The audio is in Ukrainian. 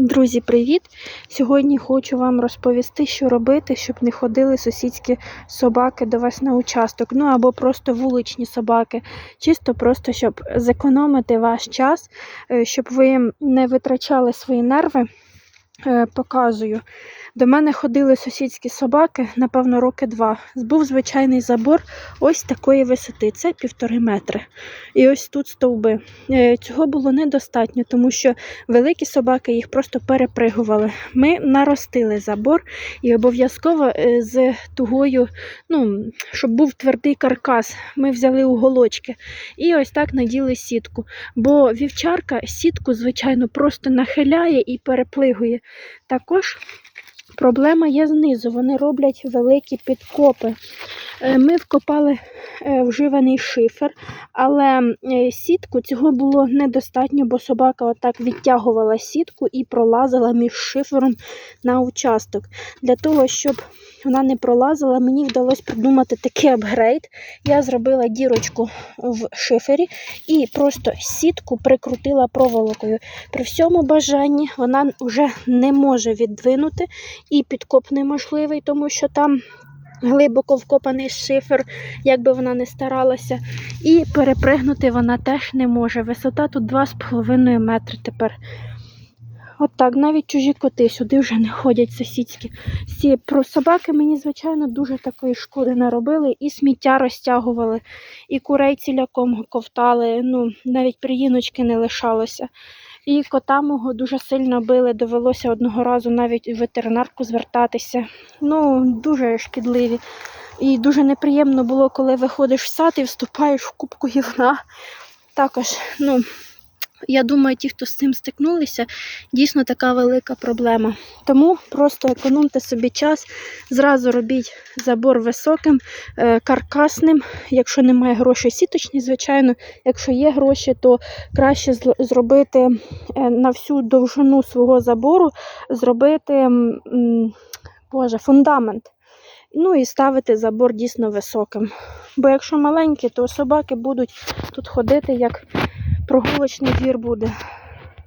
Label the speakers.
Speaker 1: Друзі, привіт! Сьогодні хочу вам розповісти, що робити, щоб не ходили сусідські собаки до вас на участок. Ну або просто вуличні собаки. Чисто просто, щоб зекономити ваш час, е, щоб ви не витрачали свої нерви. Е, Показую. До мене ходили сусідські собаки, напевно, роки два. Був звичайний забор ось такої висоти, це півтори метри. І ось тут стовби. Е, Цього було недостатньо, тому що великі собаки їх просто перепригували. Ми наростили забор і обов'язково е, з тугою, ну, щоб був твердий каркас, ми взяли уголочки і ось так наділи сітку. Бо вівчарка сітку, звичайно, просто нахиляє і переплигує. Також проблема є знизу. Вони роблять великі підкопи. Е, Ми вкопали е, вживаний шифер, але е, сітку цього було недостатньо, бо собака отак відтягувала сітку і пролазила між шифером на участок. Для того, щоб вона не пролазила, мені вдалося придумати такий апгрейд. Я зробила дірочку в шифері і просто сітку прикрутила проволокою. При всьому бажанні вона вже не може віддвинути і підкоп неможливий, тому що там глибоко вкопаний шифер, як би вона не старалася. І перепригнути вона теж не може. Висота тут 2,5 метри тепер. От так, навіть чужі коти сюди вже не ходять сусідські. Всі про собаки мені, звичайно, дуже такої шкоди наробили, і сміття розтягували, і курей ціляком ковтали. Ну, навіть приїночки не лишалося. І кота мого дуже сильно били, довелося одного разу навіть в ветеринарку звертатися. Ну, дуже шкідливі. І дуже неприємно було, коли виходиш в сад і вступаєш в кубку гівна. Також, ну, я думаю, ті, хто з цим стикнулися, дійсно така велика проблема. Тому просто економте собі час, зразу робіть забор високим, е, каркасним. Якщо немає грошей, сіточні, звичайно. Якщо є гроші, то краще зробити е, на всю довжину свого забору, зробити Боже, фундамент. Ну і ставити забор дійсно високим. Бо якщо маленький, то собаки будуть тут ходити, як прогулочний двір буде.